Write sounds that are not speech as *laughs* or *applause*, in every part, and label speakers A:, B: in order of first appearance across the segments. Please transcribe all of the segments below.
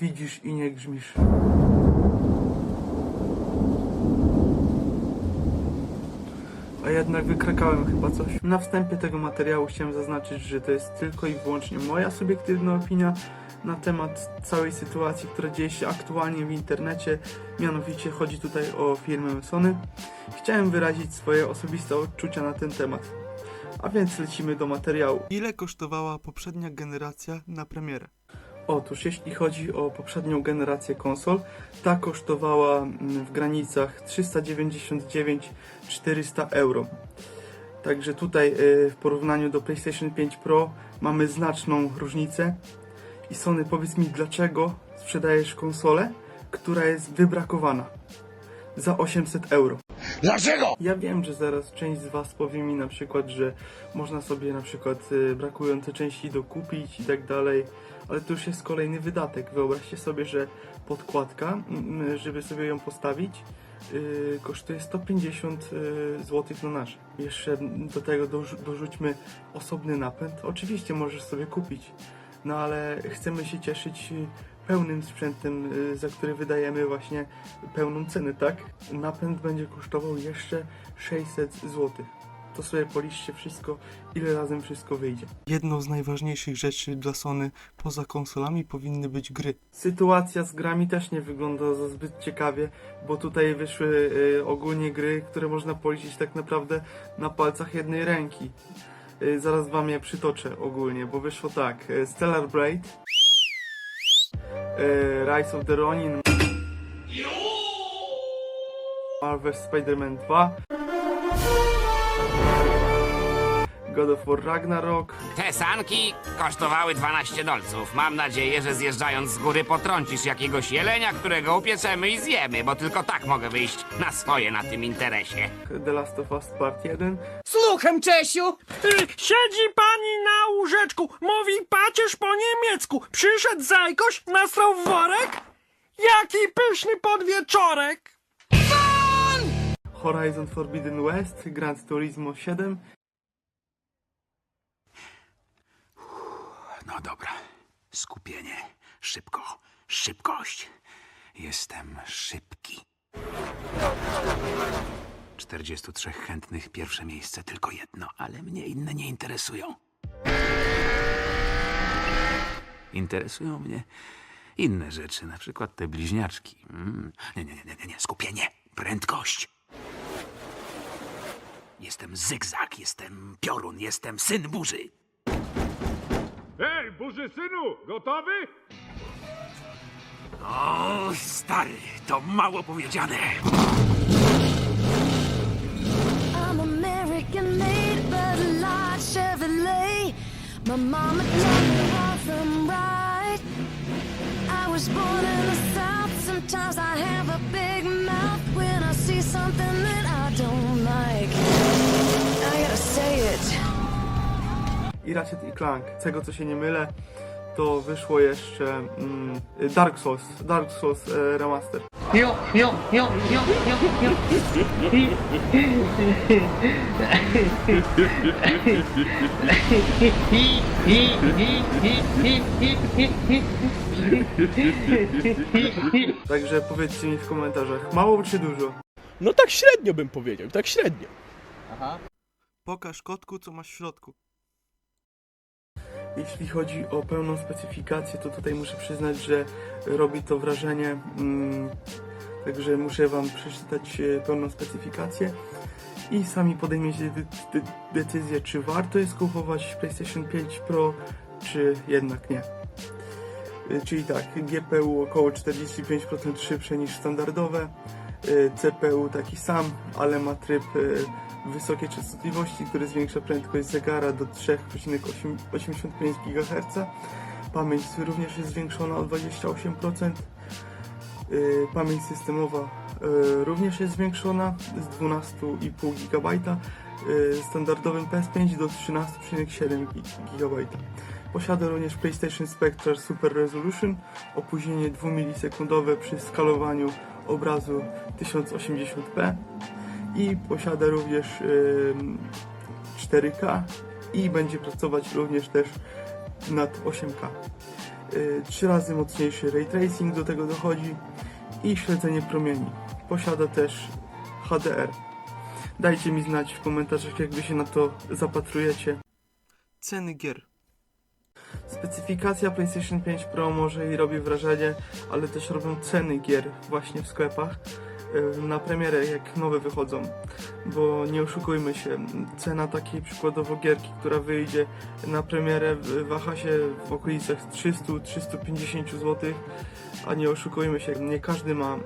A: widzisz i nie grzmisz. A jednak wykrakałem chyba coś. Na wstępie tego materiału chciałem zaznaczyć, że to jest tylko i wyłącznie moja subiektywna opinia na temat całej sytuacji, która dzieje się aktualnie w internecie. Mianowicie chodzi tutaj o firmę Sony. Chciałem wyrazić swoje osobiste odczucia na ten temat. A więc lecimy do materiału. Ile kosztowała poprzednia generacja na premierę? Otóż jeśli chodzi o poprzednią generację konsol, ta kosztowała mm, w granicach 399-400 euro. Także tutaj y, w porównaniu do PlayStation 5 Pro mamy znaczną różnicę. I Sony, powiedz mi, dlaczego sprzedajesz konsolę, która jest wybrakowana za 800 euro?
B: Dlaczego?
A: Ja wiem, że zaraz część z Was powie mi na przykład, że można sobie na przykład y, brakujące części dokupić i tak dalej, ale to już jest kolejny wydatek. Wyobraźcie sobie, że podkładka, żeby sobie ją postawić, y, kosztuje 150 zł na nasz. Jeszcze do tego dorzu- dorzućmy osobny napęd. Oczywiście możesz sobie kupić, no ale chcemy się cieszyć y, pełnym sprzętem, y, za który wydajemy właśnie pełną cenę, tak? Napęd będzie kosztował jeszcze 600 zł. To sobie policzcie wszystko, ile razem wszystko wyjdzie. Jedną z najważniejszych rzeczy dla Sony poza konsolami powinny być gry. Sytuacja z grami też nie wygląda za zbyt ciekawie, bo tutaj wyszły y, ogólnie gry, które można policzyć tak naprawdę na palcach jednej ręki. Y, zaraz wam je przytoczę ogólnie, bo wyszło tak. y, Stellar Blade, y, Rise of the Ronin, Marvel Spider-Man 2, God of War Ragnarok,
C: Te sanki kosztowały 12 dolców. Mam nadzieję, że zjeżdżając z góry potrącisz jakiegoś jelenia, którego upieczemy i zjemy, bo tylko tak mogę wyjść na swoje na tym interesie.
A: The Last of Us Part 1,
D: Słucham, Czesiu!
E: Siedzi pani na łóżeczku, mówi pacierz po niemiecku. Przyszedł zajkoś, nasrał w worek? Jaki pyszny podwieczorek!
A: Horizon Forbidden West, Gran Turismo 7,
C: No dobra, skupienie, szybko, szybkość. Jestem szybki. 43 chętnych, pierwsze miejsce, tylko jedno, ale mnie inne nie interesują. Interesują mnie inne rzeczy, na przykład te bliźniaczki. Mm. Nie, nie, nie, nie, nie, skupienie, prędkość. Jestem zygzak, jestem piorun, jestem syn burzy.
F: Hej, burzy synu, gotowy?
C: O, stary, to mało powiedziane.
G: I'm American made, but a lot Chevrolet. My mama taught me wrong from right. I was born in the South. Sometimes I have a big mouth when I see something that I don't i
A: Ratchet i Clank. Z tego co się nie mylę, to wyszło jeszcze mm, Dark Souls, Dark Souls e, Remaster.
D: Jo, jo, jo, jo, jo, jo.
A: Także powiedzcie mi w komentarzach, mało czy dużo?
E: No tak średnio bym powiedział, tak średnio.
A: Pokaż kotku, co masz w środku. Jeśli chodzi o pełną specyfikację, to tutaj muszę przyznać, że robi to wrażenie. Mm, także muszę Wam przeczytać e, pełną specyfikację i sami podejmiecie de- de- decyzję, czy warto jest kupować PlayStation 5 Pro, czy jednak nie. E, Czyli tak, GPU około 45% szybsze niż standardowe, CPU taki sam, ale ma tryb e, wysokiej częstotliwości, który zwiększa prędkość zegara do 3,85 GHz. Pamięć również jest zwiększona o 28%. Y, Pamięć systemowa y, również jest zwiększona z 12,5 GB y, standardowym PS5 do 13,7 GB. Posiada również PlayStation Spectral Super Resolution, opóźnienie 2 milisekundowe przy skalowaniu obrazu 1080p i posiada również ym, 4K i będzie pracować również też nad 8K. y, trzy razy mocniejszy ray tracing do tego dochodzi i śledzenie promieni. Posiada też HDR. Dajcie mi znać w komentarzach, jak wy się na to zapatrujecie. Ceny gier. Specyfikacja PlayStation 5 Pro może i robi wrażenie, ale też robią ceny gier właśnie w sklepach na premierę, jak nowe wychodzą. Bo nie oszukujmy się, cena takiej przykładowo gierki, która wyjdzie na premierę, waha się w okolicach 300-350 zł, a nie oszukujmy się, nie każdy ma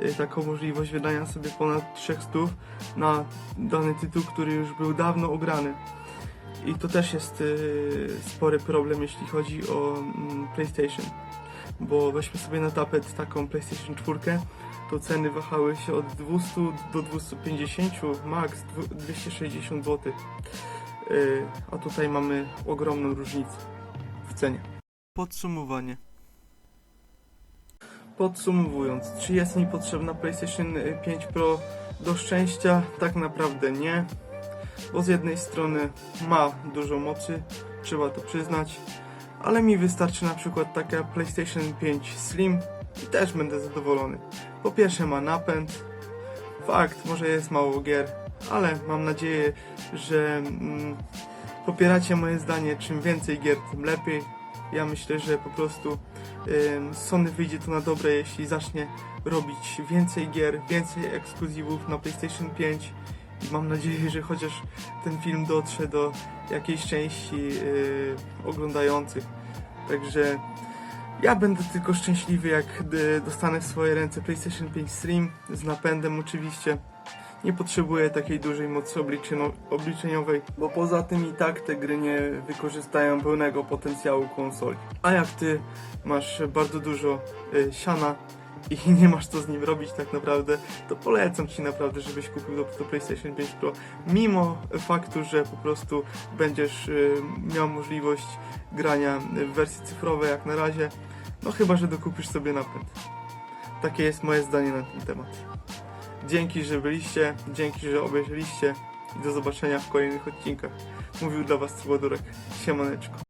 A: y, taką możliwość wydania sobie ponad 300 na dany tytuł, który już był dawno ugrany. I to też jest y, spory problem, jeśli chodzi o mm, PlayStation. Bo weźmy sobie na tapet taką PlayStation 4, to ceny wahały się od 200 do 250, max dwu- 260 zł. Y, a tutaj mamy ogromną różnicę w cenie. Podsumowanie. Podsumowując, czy jest mi potrzebna PlayStation 5 Pro do szczęścia? Tak naprawdę nie bo z jednej strony ma dużo mocy, trzeba to przyznać, ale mi wystarczy na przykład taka PlayStation 5 Slim i też będę zadowolony. Po pierwsze ma napęd, fakt, może jest mało gier, ale mam nadzieję, że mm, popieracie moje zdanie, czym więcej gier, tym lepiej. Ja myślę, że po prostu Sony wyjdzie to na dobre, jeśli zacznie robić więcej gier, więcej ekskluzywów na PlayStation 5 i mam nadzieję, że chociaż ten film dotrze do jakiejś części yy, oglądających. Także ja będę tylko szczęśliwy, jak y, dostanę w swoje ręce PlayStation 5 Slim z napędem oczywiście. Nie potrzebuję takiej dużej mocy obliczenio- obliczeniowej, bo poza tym i tak te gry nie wykorzystają pełnego potencjału konsoli. A jak ty masz bardzo dużo y, siana i *laughs* nie masz co z nim robić tak naprawdę, to polecam ci naprawdę, żebyś kupił to, to PlayStation 5 Pro. Mimo faktu, że po prostu będziesz y, miał możliwość grania w wersji cyfrowej jak na razie, no chyba, że dokupisz sobie napęd. Takie jest moje zdanie na ten temat. Dzięki, że byliście, dzięki, że obejrzeliście i do zobaczenia w kolejnych odcinkach. Mówił dla Was Cybodurek. Siemaneczko.